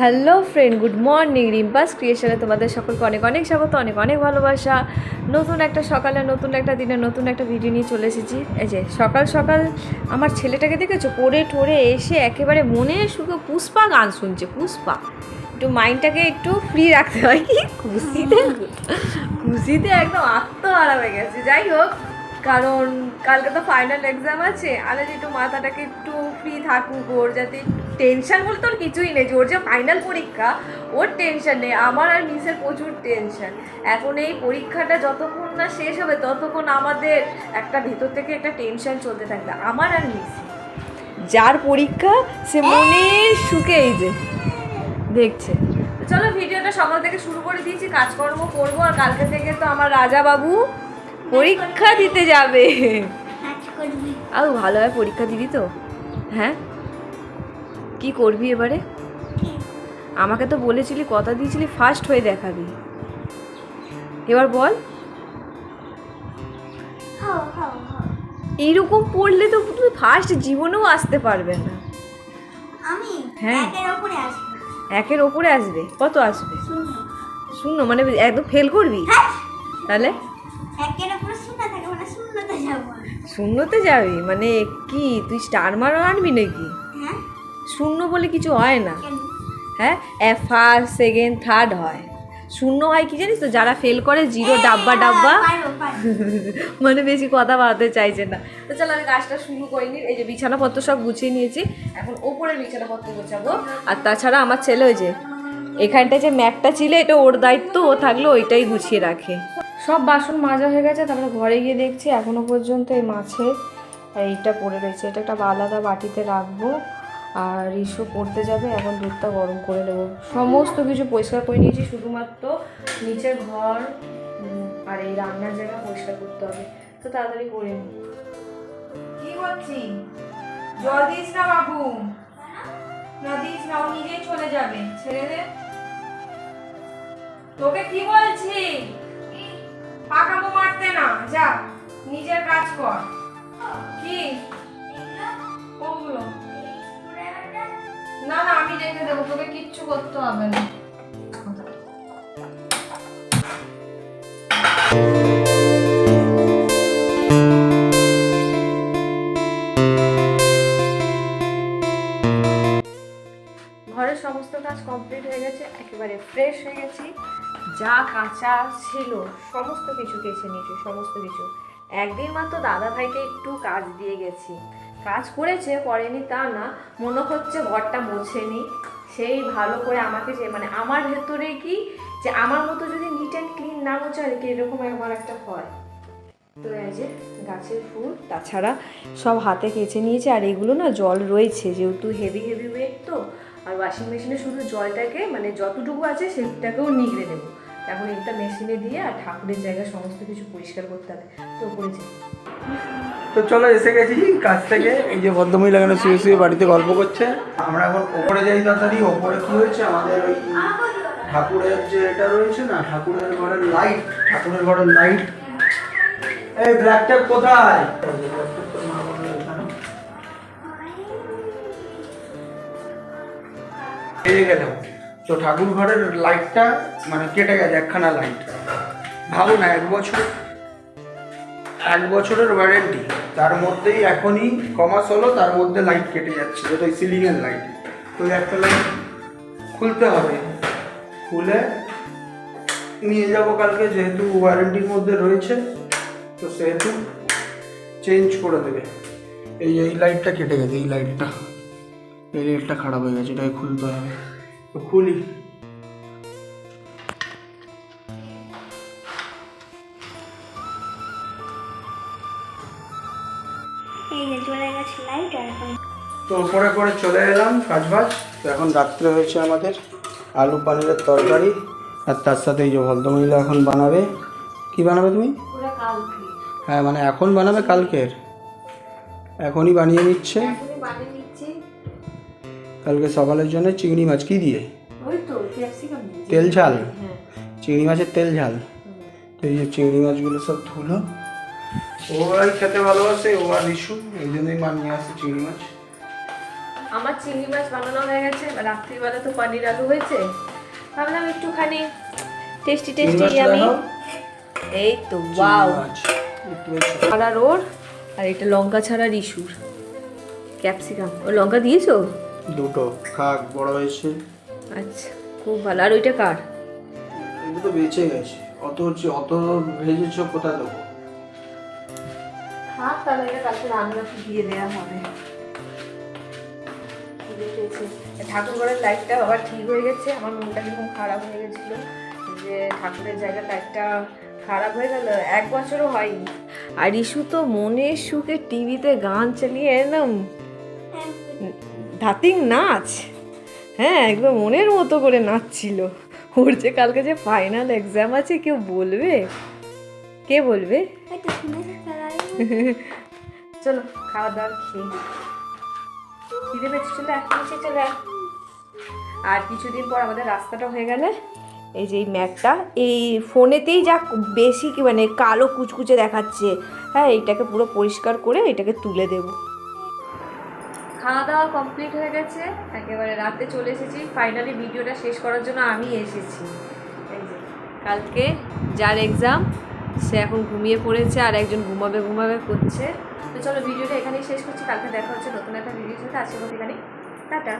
Hello friend, good morning. রিম্পাস ক্রিয়েশনে তোমাদের সকলকে অনেক অনেক স্বাগত, অনেক অনেক ভালোবাসা। নতুন একটা সকালে, নতুন একটা দিনে, নতুন একটা ভিডিও নিয়ে চলে এসেছি। এই যে সকাল সকাল আমার ছেলেটাকে দেখেছ? পড়ে ঠোরে এসে একেবারে মনে শুধু পুষ্পা গান শুনছে, পুষ্পা। একটু মাইন্ডটাকে একটু ফ্রি রাখতে হয় কি? খুশিতে খুশিতে একদম আত্ম আত্মহারা হয়ে গেছে। যাই হোক, কারণ কালকে তো ফাইনাল এক্সাম আছে। আর একটু মাথাটাকে একটু ফ্রি থাকুক ওর, যাতে টেনশন বলতে ওর কিছুই নেই ওর যে ফাইনাল পরীক্ষা ওর টেনশন নেই আমার আর মিসের প্রচুর টেনশন। এখন এই পরীক্ষাটা যতক্ষণ না শেষ হবে ততক্ষণ আমাদের একটা ভিতর থেকে একটা টেনশন চলতে থাকবে আমার আর মিস। যার পরীক্ষা সে মনের সুখে এই যে দেখছে। চলো ভিডিওটা সকাল থেকে শুরু করে দিয়েছি কাজকর্ম করব আর কালকে থেকে তো আমার রাজা বাবু পরীক্ষা দিতে যাবে। আউ ভালোভাবে পরীক্ষা দিবি তো? হ্যাঁ? কি করবি এবারে? আমাকে তো বলেছিলি কথা দিয়েছিলি ফার্স্ট হয়ে দেখাবি। এবার বল। এইরকম পড়লে তো তুই ফার্স্ট জীবনেও আসতে পারবে না। আমি হ্যাঁ। একের ওপরে আসব। কত আসবে? শূন্য। মানে একদম ফেল করবি? হ্যাঁ। তাহলে? মানে শূন্যতে যাব মানে কি তুই স্টার মারও আনবি নাকি? শূন্য বলে কিছু হয় না। হ্যাঁ? ফার্স্ট সেকেন্ড থার্ড হয়। শূন্য হয় কি জানিস তো? যারা ফেল করে জিরো ডাব্বা ডাব্বা। পারব পারব মানে বেশি কথা বাড়াতে চাইছে না। তো চলো আমি কাজটা শুরু করে করিনি এই যে বিছানাপত্র সব গুছিয়ে নিয়েছি। এখন ওপরে বিছানাপত্র গোছাবো। আর তাছাড়া আমার ছেলে ওই যে এখানটায় যে ম্যাটটা ছিল এটা ওর দায়িত্ব। ও থাকলে ওইটাই গুছিয়ে রাখে। সব বাসন মাজা হয়ে গেছে। তারপরে ঘরে গিয়ে দেখছি এখনও পর্যন্ত এই মাছের এইটা পড়ে রয়েছে। এটা একটা আলাদা বাটিতে রাখব। আর ইস্যু পড়তে যাবে, এখন দুধটা গরম করে নেব। সমস্ত কিছু পরিষ্কার করে নিয়েছি, শুধুমাত্র নিচের ঘর আর এই রান্নার জায়গা পরিষ্কার করতে হবে। তো তাড়াতাড়ি করে নি। কি করছি? জল দিস না বাবু। না দিস না, ও নিজেই চলে যাবে। ছেড়ে দে। তোকে কি বলছি? পাকামো মারতে না, যা, নিজের কাজ কর। কি? না না, আমি দেবো, তোকে কিচ্ছু করতে হবে না। ঘরের সমস্ত কাজ কমপ্লিট হয়ে গেছে, একেবারে ফ্রেশ হয়ে গেছি। যা কাঁচা ছিল, সমস্ত কিছু কেচে নিয়েছি, সমস্ত কিছু। একদিন মাত্র দাদা ভাইকে একটু কাজ দিয়ে গেছি। কাজ করেছে, করেনি তা না। মনে হচ্ছে ঘরটা মোছেনি সেই ভালো করে আমাকে যে মানে আমার ভেতরে কি যে, আমার মতো যদি নিট অ্যান্ড ক্লিন না মোছে আর কি এরকম একবার একটা হয় তো এই যে গাছের ফুল, তাছাড়া সব হাতে কেচে নিয়েছে, আর এগুলো না জল রয়েছে, যেহেতু হেভি হেভি ওয়েট তো, আর ওয়াশিং মেশিনে শুধু জলটাকে মানে যতটুকু আছে সেটাকেও নিগড়ে দেবো এখন এটা মেশিনে দিয়ে আর ঠাকুরের জায়গা সমস্ত কিছু পরিষ্কার করতে হবে। তো করেছে। তো চলো, এসে গেছি কাজ থেকে। এই যে ভদ্রমহিলা এখানে শুয়ে শুয়ে বাড়িতে গল্প করছে। আমরা এখন ওপরে যাই তাড়াতাড়ি, ওপরে কি হয়েছে? আমাদের ওই ঠাকুরের যে এটা রয়েছে না, ঠাকুরের ঘরের লাইট ঠাকুরের ঘরের লাইট এই ব্ল্যাক টেপ কোথায়। পেয়ে গেলাম। তো ঠাকুর ঘরের লাইটটা মানে কেটে গেছে, একখানা লাইট ভাবো না, এক বছর এক বছরের ওয়ারেন্টি তার মধ্যেই এখনই কমাস হলো, তার মধ্যে লাইট কেটে যাচ্ছে, যেটা সিলিংয়ের লাইট তো একটা লাইট খুলতে হবে। খুলে নিয়ে যাব কালকে, যেহেতু ওয়ারেন্টির মধ্যে রয়েছে, তো সেহেতু চেঞ্জ করে দেবে। এই এই লাইটটা কেটে গেছে, এই লাইটটা এই লাইটটা খারাপ হয়ে গেছে, এটাকে খুলতে হবে। তো খুলি। লাইট আর এখন তো উপরে করে চলে এলাম কাজ বাজ তো এখন রাত্রে হয়েছে আমাদের আলু পানিরের তরকারি আর তার সাথে এই যে ভদ্রমহিলা এখন বানাবে। কি বানাবে তুমি? হ্যাঁ মানে এখন বানাবে কালকের? এখনই বানিয়ে নিচ্ছে। এখনই বানিয়ে নিচ্ছি। কালকে সকালের জন্য চিংড়ি মাছ কি দিয়ে? ওই তো ক্যাপসিকাম তেল ঝাল? হ্যাঁ। চিংড়ি মাছের তেল ঝাল। তো এই যে চিংড়ি মাছগুলো সব ধুলো। ওরাই খেতে ভালোবাসে ও আর ইস্যু এই জন্যই মা নিয়ে আসে চিংড়ি মাছ। আমার চিংড়ি মাছ বানানো হয়ে গেছে রাত্রিবেলা তো পানির আলু হয়েছে। ভাবলাম একটুখানি টেস্টি টেস্টি আমি এই তো ওয়াও। ছাড়া ওর আর এটা লঙ্কা ছাড়া রিসুর। ক্যাপসিকাম। ও লঙ্কা দিয়েছ? দুটো খাক বড় হয়েছে। আচ্ছা খুব ভালো। আর ওইটা কার? এগুলো তো বেঁচে গেছে। অত হচ্ছে অত ভেজেছ কোথা দেবো? থাক তাহলে এটা কালকে রান্না দিয়ে দেওয়া হবে। ঠাকুর ঘরের লাইটটা আবার ঠিক হয়ে গেছে। আমার মনটা কীরকম খারাপ হয়ে গেছিল যে ঠাকুরের জায়গার লাইটটা খারাপ হয়ে গেল। এক বছরও হয়নি। আর ইস্যু তো মনের সুখে টিভিতে গান চালিয়ে এলাম ধাতিং নাচ। হ্যাঁ একদম মনের মতো করে নাচছিল। ওর যে কালকে যে ফাইনাল এক্সাম আছে, কেউ বলবে? কে বলবে? চলো খাওয়া দাওয়া খেয়ে। খিদে পেয়েছে চলে আয়, নিচে চলে। আর কিছুদিন পর আমাদের রাস্তাটা হয়ে গেলে এই যে এই ম্যাপটা এই ফোনেতেই যা বেশি কি মানে কালো কুচকুচে দেখাচ্ছে হ্যাঁ এইটাকে পুরো পরিষ্কার করে এটাকে তুলে দেব খাওয়া দাওয়া কমপ্লিট হয়ে গেছে একেবারে রাতে চলে এসেছি ফাইনালি ভিডিওটা শেষ করার জন্য আমি এসেছি কালকে যার এক্সাম সে এখন ঘুমিয়ে পড়েছে আর একজন ঘুমাবে ঘুমাবে করছে। তো চলো ভিডিওটা এখানেই শেষ করছি। কালকে দেখা হচ্ছে নতুন একটা ভিডিও সাথে। আসব এখানে টাটা।